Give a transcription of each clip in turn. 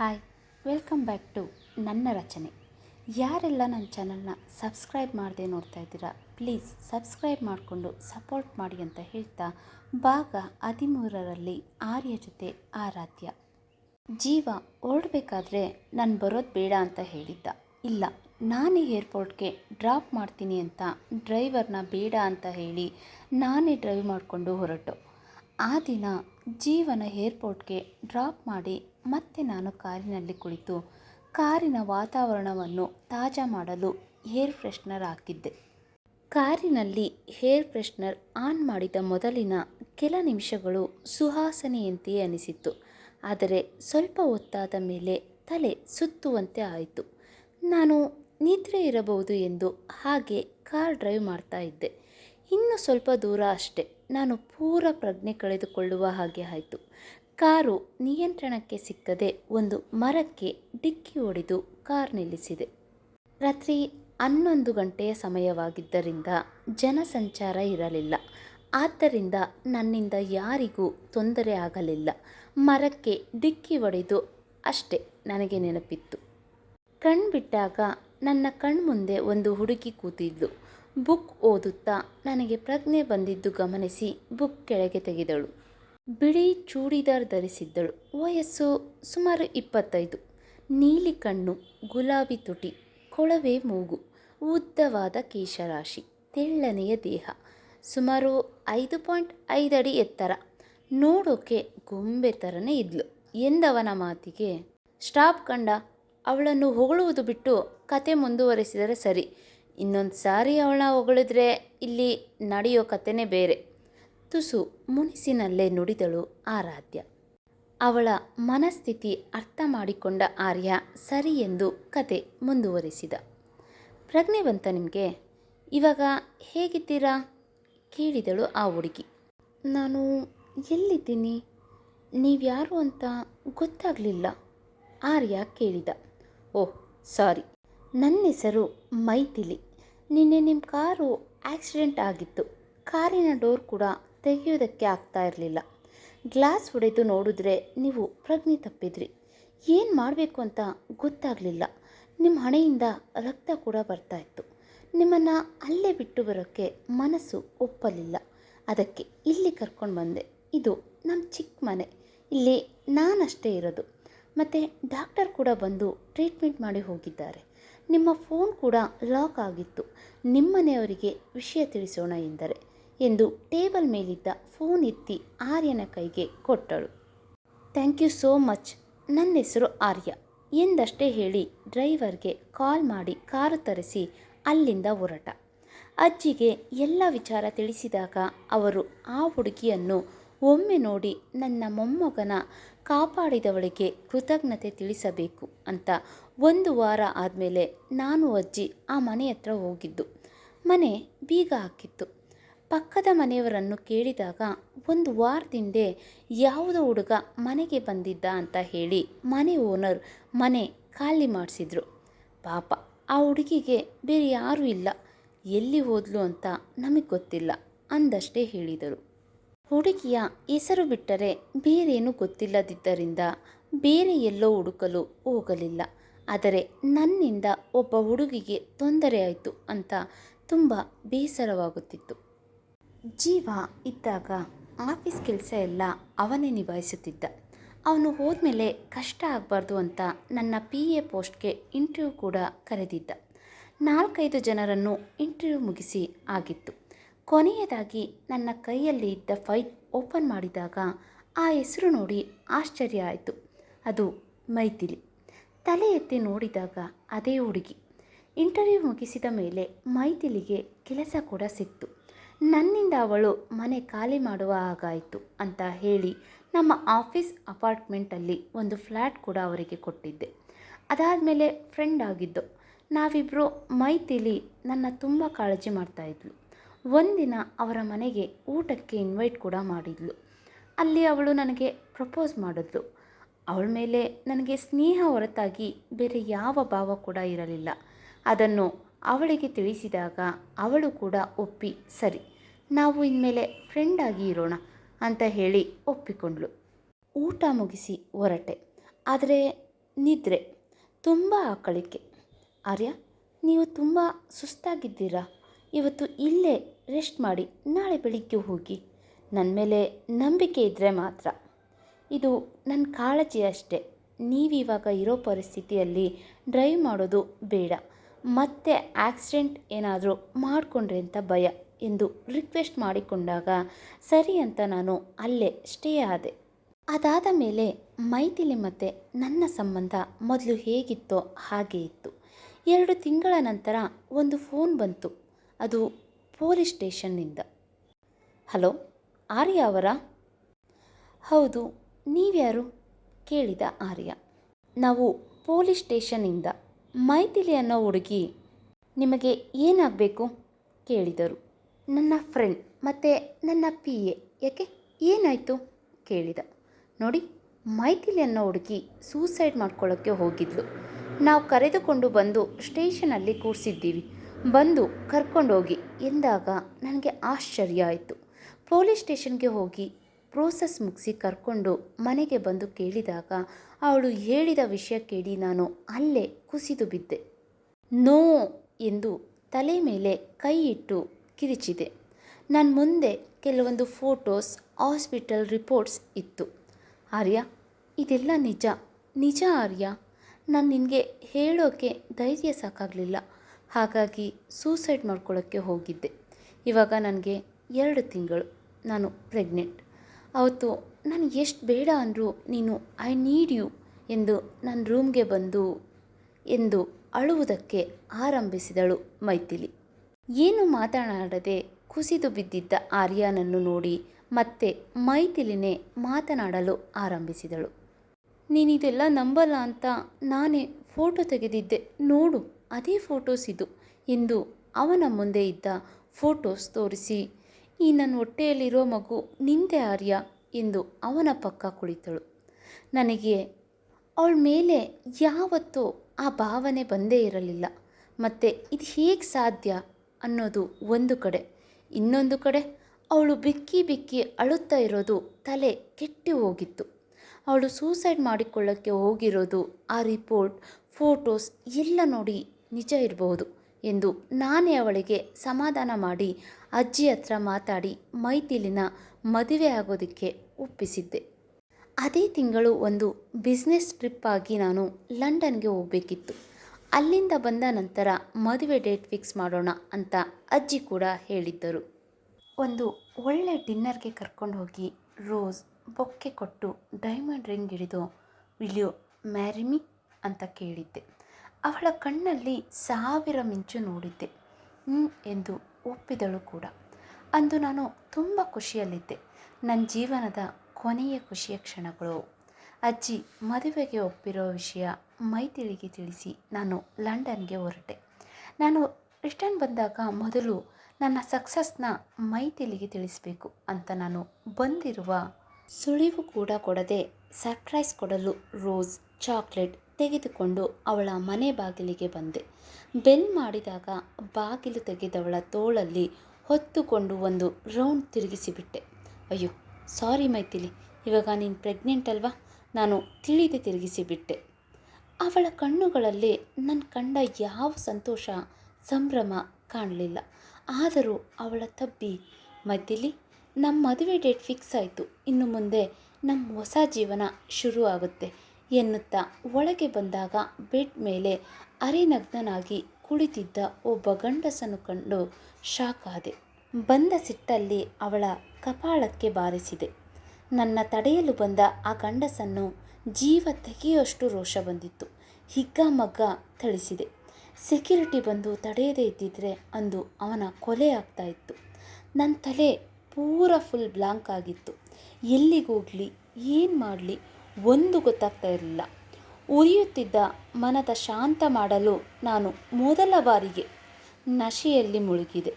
Hi welcome back to ನನ್ನ ರಚನೆ ಯಾರೆಲ್ಲ ನನ್ನ ಚಾನಲ್ನ ಸಬ್ಸ್ಕ್ರೈಬ್ ಮಾಡದೆ ನೋಡ್ತಾ ಇದ್ದೀರಾ ಪ್ಲೀಸ್ ಸಬ್ಸ್ಕ್ರೈಬ್ ಮಾಡಿಕೊಂಡು ಸಪೋರ್ಟ್ ಮಾಡಿ ಅಂತ ಹೇಳ್ತಾ ಭಾಗ ಹದಿಮೂರರಲ್ಲಿ ಆರ್ಯ ಜೊತೆ ಆರಾಧ್ಯ. ಜೀವ ಹೊರಡಬೇಕಾದ್ರೆ ನಾನು ಬರೋದು ಬೇಡ ಅಂತ ಹೇಳಿದ್ದ. ಇಲ್ಲ, ನಾನೇ ಏರ್ಪೋರ್ಟ್ಗೆ ಡ್ರಾಪ್ ಮಾಡ್ತೀನಿ ಅಂತ ಡ್ರೈವರ್ನ ಬೇಡ ಅಂತ ಹೇಳಿ ನಾನೇ ಡ್ರೈವ್ ಮಾಡಿಕೊಂಡು ಹೊರಟು. ಆ ದಿನ ಜೀವನ ಏರ್ಪೋರ್ಟ್ಗೆ ಡ್ರಾಪ್ ಮಾಡಿ ಮತ್ತೆ ನಾನು ಕಾರಿನಲ್ಲಿ ಕುಳಿತು ಕಾರಿನ ವಾತಾವರಣವನ್ನು ತಾಜಾ ಮಾಡಲು ಏರ್ ಫ್ರೆಶ್ನರ್ ಹಾಕಿದ್ದೆ. ಕಾರಿನಲ್ಲಿ ಏರ್ ಫ್ರೆಶ್ನರ್ ಆನ್ ಮಾಡಿದ ಮೊದಲಿನ ಕೆಲ ನಿಮಿಷಗಳು ಸುಹಾಸನೆಯಂತೆಯೇ ಅನಿಸಿತ್ತು. ಆದರೆ ಸ್ವಲ್ಪ ಹೊತ್ತಾದ ಮೇಲೆ ತಲೆ ಸುತ್ತುವಂತೆ ಆಯಿತು. ನಾನು ನಿದ್ರೆ ಇರಬಹುದು ಎಂದು ಹಾಗೆ ಕಾರ್ ಡ್ರೈವ್ ಮಾಡ್ತಾ ಇದ್ದೆ. ಇನ್ನು ಸ್ವಲ್ಪ ದೂರ ಅಷ್ಟೆ. ನಾನು ಪೂರ ಪ್ರಜ್ಞೆ ಕಳೆದುಕೊಳ್ಳುವ ಹಾಗೆ ಆಯಿತು. ಕಾರು ನಿಯಂತ್ರಣಕ್ಕೆ ಸಿಕ್ಕದೆ ಒಂದು ಮರಕ್ಕೆ ಡಿಕ್ಕಿ ಹೊಡೆದು ಕಾರ್ ನಿಲ್ಲಿಸಿದೆ. ರಾತ್ರಿ ಹನ್ನೊಂದು ಗಂಟೆಯ ಸಮಯವಾಗಿದ್ದರಿಂದ ಜನಸಂಚಾರ ಇರಲಿಲ್ಲ. ಆದ್ದರಿಂದ ನನ್ನಿಂದ ಯಾರಿಗೂ ತೊಂದರೆ ಆಗಲಿಲ್ಲ. ಮರಕ್ಕೆ ಡಿಕ್ಕಿ ಹೊಡೆದು ಅಷ್ಟೇ ನನಗೆ ನೆನಪಿತ್ತು. ಕಣ್ಬಿಟ್ಟಾಗ ನನ್ನ ಕಣ್ಮುಂದೆ ಒಂದು ಹುಡುಗಿ ಕೂತಿದ್ಲು. ಬುಕ್ ಓದುತ್ತಾ ನನಗೆ ಪ್ರಜ್ಞೆ ಬಂದಿದ್ದು ಗಮನಿಸಿ ಬುಕ್ ಕೆಳಗೆ ತೆಗೆದಳು. ಬಿಳಿ ಚೂಡಿದಾರ್ ಧರಿಸಿದ್ದಳು. ವಯಸ್ಸು ಸುಮಾರು ಇಪ್ಪತ್ತೈದು. ನೀಲಿ ಕಣ್ಣು, ಗುಲಾಬಿ ತುಟಿ, ಕೊಳವೆ ಮೂಗು, ಉದ್ದವಾದ ಕೇಶರಾಶಿ, ತೆಳ್ಳನೆಯ ದೇಹ, ಸುಮಾರು ಐದು ಪಾಯಿಂಟ್ ಐದು ಅಡಿ ಎತ್ತರ. ನೋಡೋಕೆ ಗೊಂಬೆ ಥರನೇ ಇದ್ಲು. ಎಂದವನ ಮಾತಿಗೆ, ಸ್ಟಾಪ್ ಕಂಡ, ಅವಳನ್ನು ಹೊಗಳುವುದು ಬಿಟ್ಟು ಕತೆ ಮುಂದುವರೆಸಿದರೆ ಸರಿ. ಇನ್ನೊಂದು ಸಾರಿ ಅವಳ ಹೊಗಳಿದ್ರೆ ಇಲ್ಲಿ ನಡೆಯೋ ಕಥೆನೇ ಬೇರೆ. ತುಸು ಮುನಿಸಿನಲ್ಲೇ ನುಡಿದಳು ಆರಾಧ್ಯ. ಅವಳ ಮನಸ್ಥಿತಿ ಅರ್ಥ ಮಾಡಿಕೊಂಡ ಆರ್ಯ ಸರಿ ಎಂದು ಕತೆ ಮುಂದುವರಿಸಿದ. ಪ್ರಜ್ಞೆ ಬಂತ ನಿಮಗೆ, ಇವಾಗ ಹೇಗಿದ್ದೀರಾ? ಕೇಳಿದಳು ಆ ಹುಡುಗಿ. ನಾನು ಎಲ್ಲಿದ್ದೀನಿ? ನೀವ್ಯಾರು ಅಂತ ಗೊತ್ತಾಗಲಿಲ್ಲ, ಆರ್ಯ ಕೇಳಿದ. ಓಹ್, ಸಾರಿ. ನನ್ನ ಹೆಸರು ಮೈಥಿಲಿ. ನಿನ್ನೆ ನಿಮ್ಮ ಕಾರು ಆಕ್ಸಿಡೆಂಟ್ ಆಗಿತ್ತು. ಕಾರಿನ ಡೋರ್ ಕೂಡ ತೆಗೆಯೋದಕ್ಕೆ ಆಗ್ತಾ ಇರಲಿಲ್ಲ. ಗ್ಲಾಸ್ ಹೊಡೆದು ನೋಡಿದ್ರೆ ನೀವು ಪ್ರಜ್ಞೆ ತಪ್ಪಿದ್ರಿ. ಏನು ಮಾಡಬೇಕು ಅಂತ ಗೊತ್ತಾಗಲಿಲ್ಲ. ನಿಮ್ಮ ಹಣೆಯಿಂದ ರಕ್ತ ಕೂಡ ಬರ್ತಾ ಇತ್ತು. ನಿಮ್ಮನ್ನು ಅಲ್ಲೇ ಬಿಟ್ಟು ಬರೋಕ್ಕೆ ಮನಸ್ಸು ಒಪ್ಪಲಿಲ್ಲ. ಅದಕ್ಕೆ ಇಲ್ಲಿ ಕರ್ಕೊಂಡು ಬಂದೆ. ಇದು ನಮ್ಮ ಚಿಕ್ಕ ಮನೆ. ಇಲ್ಲಿ ನಾನಷ್ಟೇ ಇರೋದು. ಮತ್ತು ಡಾಕ್ಟರ್ ಕೂಡ ಬಂದು ಟ್ರೀಟ್ಮೆಂಟ್ ಮಾಡಿ ಹೋಗಿದ್ದಾರೆ. ನಿಮ್ಮ ಫೋನ್ ಕೂಡ ಲಾಕ್ ಆಗಿತ್ತು. ನಿಮ್ಮನೆಯವರಿಗೆ ವಿಷಯ ತಿಳಿಸೋಣ ಎಂದರೆ, ಎಂದು ಟೇಬಲ್ ಮೇಲಿದ್ದ ಫೋನ್ ಎತ್ತಿ ಆರ್ಯನ ಕೈಗೆ ಕೊಟ್ಟಳು. ಥ್ಯಾಂಕ್ ಯು ಸೋ ಮಚ್, ನನ್ನ ಹೆಸರು ಆರ್ಯ, ಎಂದಷ್ಟೇ ಹೇಳಿ ಡ್ರೈವರ್ಗೆ ಕಾಲ್ ಮಾಡಿ ಕಾರು ತರಿಸಿ ಅಲ್ಲಿಂದ ಹೊರಟ. ಅಜ್ಜಿಗೆ ಎಲ್ಲ ವಿಚಾರ ತಿಳಿಸಿದಾಗ ಅವರು ಆ ಹುಡುಗಿಯನ್ನು ಒಮ್ಮೆ ನೋಡಿ ನನ್ನ ಮೊಮ್ಮಗನ ಕಾಪಾಡಿದವಳಿಗೆ ಕೃತಜ್ಞತೆ ತಿಳಿಸಬೇಕು ಅಂತ ಒಂದು ವಾರ ಆದಮೇಲೆ ನಾನು ಅಜ್ಜಿ ಆ ಮನೆ ಹತ್ರ ಹೋಗಿದ್ದು. ಮನೆ ಬೀಗ ಹಾಕಿತ್ತು. ಪಕ್ಕದ ಮನೆಯವರನ್ನು ಕೇಳಿದಾಗ ಒಂದು ವಾರದಿಂದೆ ಯಾವುದೋ ಹುಡುಗ ಮನೆಗೆ ಬಂದಿದ್ದ ಅಂತ ಹೇಳಿ ಮನೆ ಓನರ್ ಮನೆ ಖಾಲಿ ಮಾಡಿಸಿದ್ರು. ಪಾಪ, ಆ ಹುಡುಗಿಗೆ ಬೇರೆ ಯಾರೂ ಇಲ್ಲ. ಎಲ್ಲಿ ಹೋದ್ಲು ಅಂತ ನಮಗೆ ಗೊತ್ತಿಲ್ಲ ಅಂದಷ್ಟೇ ಹೇಳಿದರು. ಹುಡುಗಿಯ ಹೆಸರು ಬಿಟ್ಟರೆ ಬೇರೇನೂ ಗೊತ್ತಿಲ್ಲದಿದ್ದರಿಂದ ಬೇರೆ ಎಲ್ಲೋ ಹುಡುಕಲು ಹೋಗಲಿಲ್ಲ. ಆದರೆ ನನ್ನಿಂದ ಒಬ್ಬ ಹುಡುಗಿಗೆ ತೊಂದರೆ ಆಯಿತು ಅಂತ ತುಂಬ ಬೇಸರವಾಗುತ್ತಿತ್ತು. ಜೀವ ಇದ್ದಾಗ ಆಫೀಸ್ ಕೆಲಸ ಎಲ್ಲ ಅವನೇ ನಿಭಾಯಿಸುತ್ತಿದ್ದ. ಅವನು ಹೋದ್ಮೇಲೆ ಕಷ್ಟ ಆಗಬಾರ್ದು ಅಂತ ನನ್ನ ಪಿ ಎ ಪೋಸ್ಟ್ಗೆ ಇಂಟರ್ವ್ಯೂ ಕೂಡ ಕರೆದಿದ್ದ. ನಾಲ್ಕೈದು ಜನರನ್ನು ಇಂಟರ್ವ್ಯೂ ಮುಗಿಸಿ ಆಗಿತ್ತು. ಕೊನೆಯದಾಗಿ ನನ್ನ ಕೈಯಲ್ಲಿ ಇದ್ದ ಫೈಲ್ ಓಪನ್ ಮಾಡಿದಾಗ ಆ ಹೆಸರು ನೋಡಿ ಆಶ್ಚರ್ಯ ಆಯಿತು. ಅದು ಮೈಥಿಲಿ. ತಲೆ ಎತ್ತಿ ನೋಡಿದಾಗ ಅದೇ ಹುಡುಗಿ. ಇಂಟರ್ವ್ಯೂ ಮುಗಿಸಿದ ಮೇಲೆ ಮೈಥಿಲಿಗೆ ಕೆಲಸ ಕೂಡ ಸಿಕ್ತು. ನನ್ನಿಂದ ಅವಳು ಮನೆ ಖಾಲಿ ಮಾಡುವ ಹಾಗಾಯಿತು ಅಂತ ಹೇಳಿ ನಮ್ಮ ಆಫೀಸ್ ಅಪಾರ್ಟ್ಮೆಂಟಲ್ಲಿ ಒಂದು ಫ್ಲ್ಯಾಟ್ ಕೂಡ ಅವರಿಗೆ ಕೊಟ್ಟಿದ್ದೆ. ಅದಾದಮೇಲೆ ಫ್ರೆಂಡ್ ಆಗಿದ್ದು. ನಾವಿಬ್ಬರು ಮೈತಿಲಿ ನನ್ನ ತುಂಬ ಕಾಳಜಿ ಮಾಡ್ತಾಯಿದ್ಲು ಒಂದಿನ ಅವರ ಮನೆಗೆ ಊಟಕ್ಕೆ ಇನ್ವೈಟ್ ಕೂಡ ಮಾಡಿದ್ಲು. ಅಲ್ಲಿ ಅವಳು ನನಗೆ ಪ್ರಪೋಸ್ ಮಾಡಿದ್ಲು. ಅವಳ ಮೇಲೆ ನನಗೆ ಸ್ನೇಹ ಹೊರತಾಗಿ ಬೇರೆ ಯಾವ ಭಾವ ಕೂಡ ಇರಲಿಲ್ಲ. ಅದನ್ನು ಅವಳಿಗೆ ತಿಳಿಸಿದಾಗ ಅವಳು ಕೂಡ ಒಪ್ಪಿ, ಸರಿ, ನಾವು ಇನ್ಮೇಲೆ ಫ್ರೆಂಡ್ ಆಗಿ ಇರೋಣ ಅಂತ ಹೇಳಿ ಒಪ್ಪಿಕೊಂಡ್ಳು. ಊಟ ಮುಗಿಸಿ ಹೊರಟೆ ಆದರೆ ನಿದ್ರೆ, ತುಂಬ ಆಕಳಿಕೆ. ಆರ್ಯ, ನೀವು ತುಂಬ ಸುಸ್ತಾಗಿದ್ದೀರಾ? ಇವತ್ತು ಇಲ್ಲೇ ರೆಸ್ಟ್ ಮಾಡಿ, ನಾಳೆ ಬೆಳಿಗ್ಗೆ ಹೋಗಿ. ನನ್ನ ಮೇಲೆ ನಂಬಿಕೆ ಇದ್ದರೆ ಮಾತ್ರ. ಇದು ನನ್ನ ಕಾಳಜಿ ಅಷ್ಟೇ. ನೀವಿವಾಗ ಇರೋ ಪರಿಸ್ಥಿತಿಯಲ್ಲಿ ಡ್ರೈವ್ ಮಾಡೋದು ಬೇಡ. ಮತ್ತೆ ಆಕ್ಸಿಡೆಂಟ್ ಏನಾದರೂ ಮಾಡಿಕೊಂಡ್ರೆ ಅಂತ ಭಯ ಎಂದು ರಿಕ್ವೆಸ್ಟ್ ಮಾಡಿಕೊಂಡಾಗ, ಸರಿ ಅಂತ ನಾನು ಅಲ್ಲೇ ಸ್ಟೇ ಆದೆ. ಅದಾದ ಮೇಲೆ ಮೈಥಿಲಿ ಮತ್ತು ನನ್ನ ಸಂಬಂಧ ಮೊದಲು ಹೇಗಿತ್ತೋ ಹಾಗೇ ಇತ್ತು. ಎರಡು ತಿಂಗಳ ನಂತರ ಒಂದು ಫೋನ್ ಬಂತು. ಅದು ಪೊಲೀಸ್ ಸ್ಟೇಷನ್ನಿಂದ. ಹಲೋ, ಆರ್ಯ ಅವರಾ? ಹೌದು, ನೀವ್ಯಾರು? ಕೇಳಿದ ಆರ್ಯ. ನಾವು ಪೊಲೀಸ್ ಸ್ಟೇಷನ್ನಿಂದ ಮೈಥಿಲಿ ಅನ್ನೋ ಹುಡುಗಿ ನಿಮಗೆ ಏನಾಗಬೇಕು? ಕೇಳಿದರು. ನನ್ನ ಫ್ರೆಂಡ್ ಮತ್ತು ನನ್ನ ಪಿ ಎ, ಯಾಕೆ? ಏನಾಯಿತು? ಕೇಳಿದ. ನೋಡಿ, ಮೈಥಿಲಿ ಅನ್ನೋ ಹುಡುಗಿ ಸೂಸೈಡ್ ಮಾಡ್ಕೊಳ್ಳೋಕ್ಕೆ ಹೋಗಿದ್ಲು. ನಾವು ಕರೆದುಕೊಂಡು ಬಂದು ಸ್ಟೇಷನಲ್ಲಿ ಕೂರಿಸಿದ್ದೀವಿ. ಬಂದು ಕರ್ಕೊಂಡೋಗಿ ಎಂದಾಗ ನನಗೆ ಆಶ್ಚರ್ಯ ಆಯಿತು. ಪೊಲೀಸ್ ಸ್ಟೇಷನ್ಗೆ ಹೋಗಿ ಪ್ರೋಸೆಸ್ ಮುಗಿಸಿ ಕರ್ಕೊಂಡು ಮನೆಗೆ ಬಂದು ಕೇಳಿದಾಗ ಅವಳು ಹೇಳಿದ ವಿಷಯ ಕೇಳಿ ನಾನು ಅಲ್ಲೇ ಕುಸಿದು ಬಿದ್ದೆ. ನೋ ಎಂದು ತಲೆ ಮೇಲೆ ಕೈ ಇಟ್ಟು ಕಿರಿಚಿದೆ. ನನ್ನ ಮುಂದೆ ಕೆಲವೊಂದು ಫೋಟೋಸ್, ಹಾಸ್ಪಿಟಲ್ ರಿಪೋರ್ಟ್ಸ್ ಇತ್ತು. ಆರ್ಯ, ಇದೆಲ್ಲ ನಿಜ? ನಿಜ ಆರ್ಯ? ನಾನು ನಿನಗೆ ಹೇಳೋಕ್ಕೆ ಧೈರ್ಯ ಸಾಕಾಗಲಿಲ್ಲ. ಹಾಗಾಗಿ ಸೂಸೈಡ್ ಮಾಡ್ಕೊಳ್ಳೋಕ್ಕೆ ಹೋಗಿದ್ದೆ. ಇವಾಗ ನನಗೆ ಎರಡು ತಿಂಗಳು. ನಾನು ಪ್ರೆಗ್ನೆಂಟ್ ಅವತ್ತು ನಾನು ಎಷ್ಟು ಬೇಡ ಅಂದರೂ ನೀನು ಐ ನೀಡ್ ಯು ಎಂದು ನನ್ನ ರೂಮ್ಗೆ ಬಂದು, ಎಂದು ಅಳುವುದಕ್ಕೆ ಆರಂಭಿಸಿದಳು ಮೈಥಿಲಿ. ಏನು ಮಾತನಾಡದೆ ಕುಸಿದು ಬಿದ್ದಿದ್ದ ಆರ್ಯನನ್ನು ನೋಡಿ ಮತ್ತೆ ಮೈಥಿಲಿನೇ ಮಾತನಾಡಲು ಆರಂಭಿಸಿದಳು. ನೀನಿದೆಲ್ಲ ನಂಬಲ್ಲ ಅಂತ ನಾನೇ ಫೋಟೋ ತೆಗೆದಿದ್ದೆ, ನೋಡು. ಅದೇ ಫೋಟೋಸ್ ಇದು. ಎಂದು ಅವನ ಮುಂದೆ ಇದ್ದ ಫೋಟೋಸ್ ತೋರಿಸಿ, ಈ ನನ್ನ ಹೊಟ್ಟೆಯಲ್ಲಿರೋ ಮಗು ನಿಂದೆ ಆರ್ಯ ಎಂದು ಅವನ ಪಕ್ಕ ಕುಳಿತಳು. ನನಗೆ ಅವಳ ಮೇಲೆ ಯಾವತ್ತೂ ಆ ಭಾವನೆ ಬಂದೇ ಇರಲಿಲ್ಲ. ಮತ್ತು ಇದು ಹೇಗೆ ಸಾಧ್ಯ ಅನ್ನೋದು ಒಂದು ಕಡೆ. ಇನ್ನೊಂದು ಕಡೆ ಅವಳು ಬಿಕ್ಕಿ ಬಿಕ್ಕಿ ಅಳುತ್ತಾ ಇರೋದು ತಲೆ ಕೆಟ್ಟಿ ಹೋಗಿತ್ತು. ಅವಳು ಸೂಸೈಡ್ ಮಾಡಿಕೊಳ್ಳೋಕ್ಕೆ ಹೋಗಿರೋದು ಆ ರಿಪೋರ್ಟ್, ಫೋಟೋಸ್ ಎಲ್ಲ ನೋಡಿ ನಿಜ ಇರಬಹುದು ಎಂದು ನಾನೇ ಅವಳಿಗೆ ಸಮಾಧಾನ ಮಾಡಿ ಅಜ್ಜಿ ಹತ್ರ ಮಾತಾಡಿ ಮೈಥಿಲಿನ ಮದುವೆ ಆಗೋದಕ್ಕೆ ಒಪ್ಪಿಸಿದ್ದೆ. ಅದೇ ತಿಂಗಳು ಒಂದು ಬಿಸ್ನೆಸ್ ಟ್ರಿಪ್ ಆಗಿ ನಾನು ಲಂಡನ್ಗೆ ಹೋಗಬೇಕಿತ್ತು. ಅಲ್ಲಿಂದ ಬಂದ ನಂತರ ಮದುವೆ ಡೇಟ್ ಫಿಕ್ಸ್ ಮಾಡೋಣ ಅಂತ ಅಜ್ಜಿ ಕೂಡ ಹೇಳಿದ್ದರು. ಒಂದು ಒಳ್ಳೆ ಡಿನ್ನರ್ಗೆ ಕರ್ಕೊಂಡು ಹೋಗಿ ರೋಸ್ ಬೊಕ್ಕೆ ಕೊಟ್ಟು ಡೈಮಂಡ್ ರಿಂಗ್ ಹಿಡಿದು, ವಿಲ್ ಮ್ಯಾರಿಮಿ ಅಂತ ಕೇಳಿದ್ದೆ. ಅವಳ ಕಣ್ಣಲ್ಲಿ ಸಾವಿರ ಮಿಂಚು ನೋಡಿದ್ದೆ. ಹ್ಞೂ ಎಂದು ಒಪ್ಪಿದಳು ಕೂಡ. ಅಂದು ನಾನು ತುಂಬ ಖುಷಿಯಲ್ಲಿದ್ದೆ. ನನ್ನ ಜೀವನದ ಕೊನೆಯ ಖುಷಿಯ ಕ್ಷಣಗಳು. ಅಜ್ಜಿ ಮದುವೆಗೆ ಒಪ್ಪಿರೋ ವಿಷಯ ಮೈತಿಳಿಗೆ ತಿಳಿಸಿ ನಾನು ಲಂಡನ್ಗೆ ಹೊರಟೆ. ನಾನು ರಿಟರ್ನ್ ಬಂದಾಗ ಮೊದಲು ನನ್ನ ಸಕ್ಸಸ್ನ ಮೈತಿಲಿಗೆ ತಿಳಿಸಬೇಕು ಅಂತ ನಾನು ಬಂದಿರುವ ಸುಳಿವು ಕೂಡ ಕೊಡದೆ ಸರ್ಪ್ರೈಸ್ ಕೊಡಲು ರೋಸ್ ಚಾಕ್ಲೇಟ್ ತೆಗೆದುಕೊಂಡು ಅವಳ ಮನೆ ಬಾಗಿಲಿಗೆ ಬಂದೆ. ಬೆಲ್ ಮಾಡಿದಾಗ ಬಾಗಿಲು ತೆಗೆದವಳ ತೋಳಲ್ಲಿ ಹೊತ್ತುಕೊಂಡು ಒಂದು ರೌಂಡ್ ತಿರುಗಿಸಿಬಿಟ್ಟೆ. ಅಯ್ಯೋ, ಸಾರಿ ಮೈಥಿಲಿ, ಇವಾಗ ನೀನು ಪ್ರೆಗ್ನೆಂಟ್ ಅಲ್ವಾ? ನಾನು ತಿಳಿದು ತಿರುಗಿಸಿಬಿಟ್ಟೆ. ಅವಳ ಕಣ್ಣುಗಳಲ್ಲಿ ನನ್ನ ಕಂಡ ಯಾವ ಸಂತೋಷ, ಸಂಭ್ರಮ ಕಾಣಲಿಲ್ಲ. ಆದರೂ ಅವಳ ತಬ್ಬಿ, ಮೈಥಿಲಿ ನಮ್ಮ ಮದುವೆ ಡೇಟ್ ಫಿಕ್ಸ್ ಆಯಿತು. ಇನ್ನು ಮುಂದೆ ನಮ್ಮ ಹೊಸ ಜೀವನ ಶುರು ಆಗುತ್ತೆ ಎನ್ನುತ್ತಾ ಒಳಗೆ ಬಂದಾಗ ಬೆಡ್ ಮೇಲೆ ಅರೆನಗ್ನನಾಗಿ ಕುಳಿತಿದ್ದ ಒಬ್ಬ ಗಂಡಸನ್ನು ಕಂಡು ಶಾಕ್ ಆದೆ ಬಂದ ಸಿಟ್ಟಲ್ಲಿ ಅವಳ ಕಪಾಳಕ್ಕೆ ಬಾರಿಸಿದೆ. ನನ್ನ ತಡೆಯಲು ಬಂದ ಆ ಗಂಡಸನ್ನು ಜೀವ ತೆಗೆಯುವಷ್ಟು ರೋಷ ಬಂದಿತ್ತು. ಹಿಗ್ಗಾಮಗ್ಗ ಥಳಿಸಿದೆ. ಸೆಕ್ಯೂರಿಟಿ ಬಂದು ತಡೆಯದೇ ಇದ್ದಿದ್ರೆ ಅಂದು ಅವನ ಕೊಲೆ ಆಗ್ತಾ ಇತ್ತು. ನನ್ನ ತಲೆ ಪೂರ ಫುಲ್ ಬ್ಲಾಂಕ್ ಆಗಿತ್ತು. ಎಲ್ಲಿಗೋಗಲಿ ಏನು ಮಾಡಲಿ ಒಂದು ಗೊತ್ತಾಗ್ತಾ ಇರಲಿಲ್ಲ. ಉರಿಯುತ್ತಿದ್ದ ಮನದ ಶಾಂತ ಮಾಡಲು ನಾನು ಮೊದಲ ಬಾರಿಗೆ ನಶೆಯಲ್ಲಿ ಮುಳುಗಿದೆ.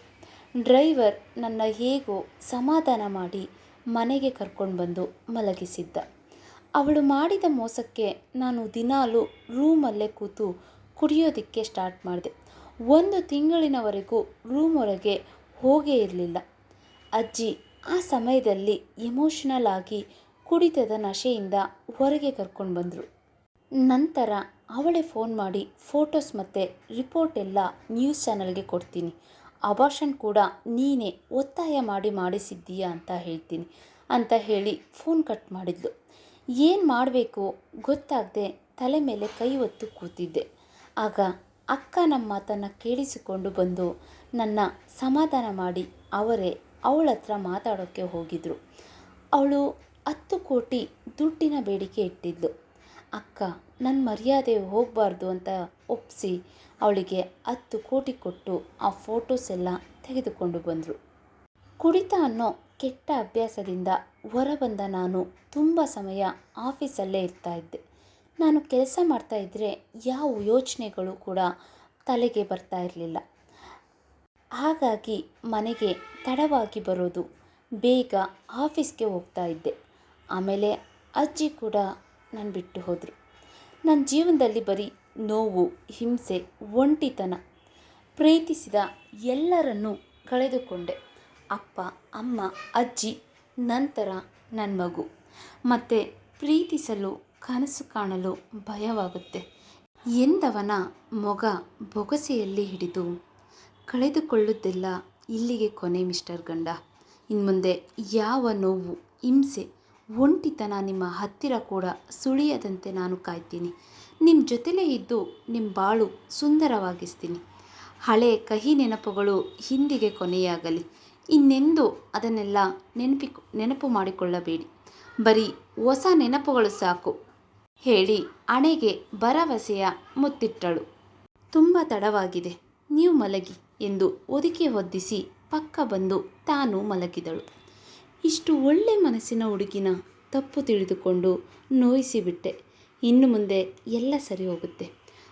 ಡ್ರೈವರ್ ನನ್ನ ಹೇಗೋ ಸಮಾಧಾನ ಮಾಡಿ ಮನೆಗೆ ಕರ್ಕೊಂಡು ಬಂದು ಮಲಗಿಸಿದ್ದ. ಅವಳು ಮಾಡಿದ ಮೋಸಕ್ಕೆ ನಾನು ದಿನಾಲೂ ರೂಮಲ್ಲೇ ಕೂತು ಕುಡಿಯೋದಕ್ಕೆ ಸ್ಟಾರ್ಟ್ ಮಾಡಿದೆ. ಒಂದು ತಿಂಗಳಿನವರೆಗೂ ರೂಮ್ ಹೊರಗೆ ಹೋಗೇ ಇರಲಿಲ್ಲ. ಅಜ್ಜಿ, ಆ ಸಮಯದಲ್ಲಿ ಎಮೋಷನಲ್ ಆಗಿ ಕುಡಿತದ ನಶೆಯಿಂದ ಹೊರಗೆ ಕರ್ಕೊಂಡು ಬಂದರು. ನಂತರ ಅವಳೇ ಫೋನ್ ಮಾಡಿ ಫೋಟೋಸ್ ಮತ್ತು ರಿಪೋರ್ಟ್ ಎಲ್ಲ ನ್ಯೂಸ್ ಚಾನಲ್ಗೆ ಕೊಡ್ತೀನಿ. ಅಬಾಷನ್ ಕೂಡ ನೀನೇ ಒತ್ತಾಯ ಮಾಡಿ ಮಾಡಿಸಿದ್ದೀಯಾ ಅಂತ ಹೇಳ್ತೀನಿ ಅಂತ ಹೇಳಿ ಫೋನ್ ಕಟ್ ಮಾಡಿದ್ಲು. ಏನು ಮಾಡಬೇಕು ಗೊತ್ತಾಗದೆ ತಲೆ ಮೇಲೆ ಕೈ ಹೊತ್ತು ಕೂತಿದ್ದೆ. ಆಗ ಅಕ್ಕ ನಮ್ಮ ಮಾತನ್ನು ಕೇಳಿಸಿಕೊಂಡು ಬಂದು ನನ್ನ ಸಮಾಧಾನ ಮಾಡಿ ಅವರೇ ಅವಳತ್ರ ಮಾತಾಡೋಕ್ಕೆ ಹೋಗಿದ್ರು. ಅವಳು ಹತ್ತು ಕೋಟಿ ದುಡ್ಡಿನ ಬೇಡಿಕೆ ಇಟ್ಟಿದ್ದು ಅಕ್ಕ ನನ್ನ ಮರ್ಯಾದೆ ಹೋಗಬಾರ್ದು ಅಂತ ಒಪ್ಪಿಸಿ ಅವಳಿಗೆ ಹತ್ತು ಕೋಟಿ ಕೊಟ್ಟು ಆ ಫೋಟೋಸ್ ಎಲ್ಲ ತೆಗೆದುಕೊಂಡು ಬಂದರು. ಕುಡಿತ ಅನ್ನೋ ಕೆಟ್ಟ ಅಭ್ಯಾಸದಿಂದ ಹೊರಬಂದ ನಾನು ತುಂಬ ಸಮಯ ಆಫೀಸಲ್ಲೇ ಇರ್ತಾ ಇದ್ದೆ. ನಾನು ಕೆಲಸ ಮಾಡ್ತಾ ಇದ್ದರೆ ಯಾವ ಯೋಚನೆಗಳು ಕೂಡ ತಲೆಗೆ ಬರ್ತಾ ಇರಲಿಲ್ಲ. ಹಾಗಾಗಿ ಮನೆಗೆ ತಡವಾಗಿ ಬರೋದು ಬೇಗ ಆಫೀಸ್ಗೆ ಹೋಗ್ತಾ ಇದ್ದೆ. ಆಮೇಲೆ ಅಜ್ಜಿ ಕೂಡ ನಾನು ಬಿಟ್ಟು ಹೋದರು. ನನ್ನ ಜೀವನದಲ್ಲಿ ಬರೀ ನೋವು, ಹಿಂಸೆ, ಒಂಟಿತನ ಪ್ರೀತಿಸಿದ ಎಲ್ಲರನ್ನು ಕಳೆದುಕೊಂಡೆ. ಅಪ್ಪ, ಅಮ್ಮ, ಅಜ್ಜಿ, ನಂತರ ನನ್ನ ಮಗು. ಮತ್ತು ಪ್ರೀತಿಸಲು, ಕನಸು ಕಾಣಲು ಭಯವಾಗುತ್ತೆ. ಎಂದವನ ಮೊಗ ಬೊಗಸೆಯಲ್ಲಿ ಹಿಡಿದು ಕಳೆದುಕೊಳ್ಳುವುದೆಲ್ಲ ಇಲ್ಲಿಗೆ ಕೊನೆ ಮಿಸ್ಟರ್ ಗಂಡ. ಇನ್ಮುಂದೆ ಯಾವ ನೋವು, ಹಿಂಸೆ ಒಂಟಿತನ ನಿಮ್ಮ ಹತ್ತಿರ ಕೂಡ ಸುಳಿಯದಂತೆ ನಾನು ಕಾಯ್ತೀನಿ. ನಿಮ್ಮ ಜೊತೆಲೇ ಇದ್ದು ನಿಮ್ಮ ಬಾಳು ಸುಂದರವಾಗಿಸ್ತೀನಿ. ಹಳೆ ಕಹಿ ನೆನಪುಗಳು ಹಿಂದಿಗೆ ಕೊನೆಯಾಗಲಿ. ಇನ್ನೆಂದು ಅದನ್ನೆಲ್ಲ ನೆನಪಿ ನೆನಪು ಮಾಡಿಕೊಳ್ಳಬೇಡಿ. ಬರೀ ಹೊಸ ನೆನಪುಗಳು ಸಾಕು. ಹೇಳಿ ಹಣೆಗೆ ಭರವಸೆಯ ಮುತ್ತಿಟ್ಟಳು. ತುಂಬ ತಡವಾಗಿದೆ. ನೀವು ಮಲಗಿ ಎಂದು ಒದಿಕೆ ಹೊದ್ದಿಸಿ ಪಕ್ಕ ಬಂದು ತಾನು ಮಲಗಿದಳು. ಇಷ್ಟು ಒಳ್ಳೆ ಮನಸ್ಸಿನ ಹುಡುಗಿನ ತಪ್ಪು ತಿಳಿದುಕೊಂಡು ನೋಯಿಸಿಬಿಟ್ಟೆ. ಇನ್ನು ಮುಂದೆ ಎಲ್ಲ ಸರಿ ಹೋಗುತ್ತೆ.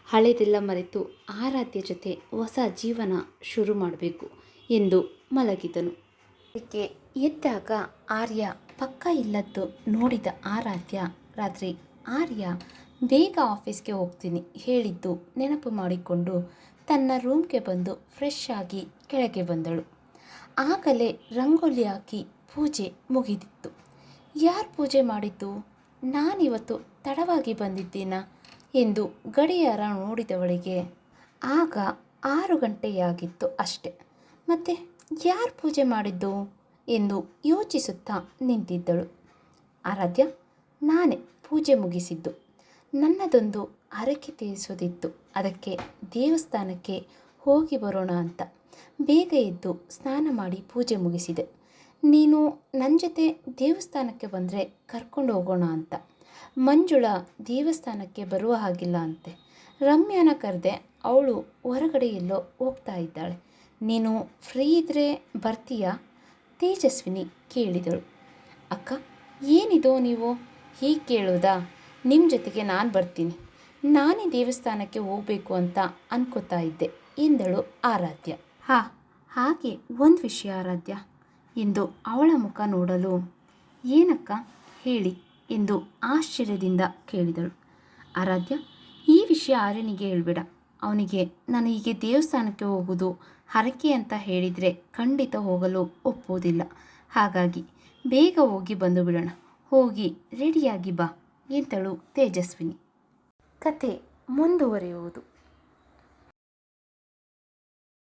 ಹಳೆದೆಲ್ಲ ಮರೆತು ಆರಾಧ್ಯ ಜೊತೆ ಹೊಸ ಜೀವನ ಶುರು ಮಾಡಬೇಕು ಎಂದು ಮಲಗಿದನು. ಅದಕ್ಕೆ ಎದ್ದಾಗ ಆರ್ಯ ಪಕ್ಕ ಇಲ್ಲದ್ದು ನೋಡಿದ ಆರಾಧ್ಯ, ರಾತ್ರಿ, ಆರ್ಯ, ಬೇಗ ಆಫೀಸ್ಗೆ ಹೋಗ್ತೀನಿ, ಹೇಳಿದ್ದು ನೆನಪು ಮಾಡಿಕೊಂಡು ತನ್ನ ರೂಮ್ಗೆ ಬಂದು ಫ್ರೆಶ್ ಆಗಿ ಕೆಳಗೆ ಬಂದಳು. ಆಗಲೇ ರಂಗೋಲಿ ಹಾಕಿ ಪೂಜೆ ಮುಗಿದಿತ್ತು. ಯಾರು ಪೂಜೆ ಮಾಡಿದ್ದು? ನಾನಿವತ್ತು ತಡವಾಗಿ ಬಂದಿದ್ದೀನಾ? ಎಂದು ಗಡಿಯಾರ ನೋಡಿದವಳಿಗೆ. ಆಗ ಆರು ಗಂಟೆಯಾಗಿತ್ತು ಅಷ್ಟೆ. ಮತ್ತೆ ಯಾರು ಪೂಜೆ ಮಾಡಿದ್ದು? ಎಂದು ಯೋಚಿಸುತ್ತಾ ನಿಂತಿದ್ದಳು. ಆರಾಧ್ಯ, ನಾನೇ ಪೂಜೆ ಮುಗಿಸಿದ್ದು. ನನ್ನದೊಂದು ಹರಕೆ ತೀರಿಸೋದಿತ್ತು. ಅದಕ್ಕೆ ದೇವಸ್ಥಾನಕ್ಕೆ ಹೋಗಿ ಬರೋಣ ಅಂತ. ಬೇಗ ಎದ್ದು ಸ್ನಾನ ಮಾಡಿ ಪೂಜೆ ಮುಗಿಸಿದೆ. ನೀನು ನನ್ನ ಜೊತೆ ದೇವಸ್ಥಾನಕ್ಕೆ ಬಂದರೆ ಕರ್ಕೊಂಡು ಹೋಗೋಣ ಅಂತ. ಮಂಜುಳ ದೇವಸ್ಥಾನಕ್ಕೆ ಬರುವ ಹಾಗಿಲ್ಲ ಅಂತೆ. ರಮ್ಯಾನ ಕರೆದೆ ಅವಳು ಹೊರಗಡೆ ಎಲ್ಲೋ ಹೋಗ್ತಾ ಇದ್ದಾಳೆ. ನೀನು ಫ್ರೀ ಇದ್ದರೆ ಬರ್ತೀಯಾ? ತೇಜಸ್ವಿನಿ ಕೇಳಿದಳು. ಅಕ್ಕ, ಏನಿದೋ ನೀವು? ಹೀಗೆ ಕೇಳೋದಾ? ನಿಮ್ಮ ಜೊತೆಗೆ ನಾನು ಬರ್ತೀನಿ. ನಾನೇ ದೇವಸ್ಥಾನಕ್ಕೆ ಹೋಗಬೇಕು ಅಂತ ಅನ್ಕೋತಾ ಇದ್ದೆ ಎಂದಳು ಆರಾಧ್ಯ. ಹಾ, ಹಾಗೆ ಒಂದು ವಿಷಯ ಆರಾಧ್ಯ. ಎಂದು ಅವಳ ಮುಖ ನೋಡಲು, ಏನಕ್ಕ? ಹೇಳಿ ಎಂದು ಆಶ್ಚರ್ಯದಿಂದ ಕೇಳಿದಳು. ಆರಾಧ್ಯ, ಈ ವಿಷಯ ಆರ್ಯನಿಗೆ ಹೇಳ್ಬೇಡ. ಅವನಿಗೆ, ನಾನು ಹೀಗೆ ದೇವಸ್ಥಾನಕ್ಕೆ ಹೋಗುವುದು ಹರಕೆ ಅಂತ ಹೇಳಿದರೆ ಖಂಡಿತ ಹೋಗಲು ಒಪ್ಪುವುದಿಲ್ಲ. ಹಾಗಾಗಿ ಬೇಗ ಹೋಗಿ ಬಂದು ಬಿಡೋಣ. ಹೋಗಿ ರೆಡಿಯಾಗಿ ಬಾ ಎಂತಳು ತೇಜಸ್ವಿನಿ. ಕತೆ ಮುಂದುವರಿಯುವುದು.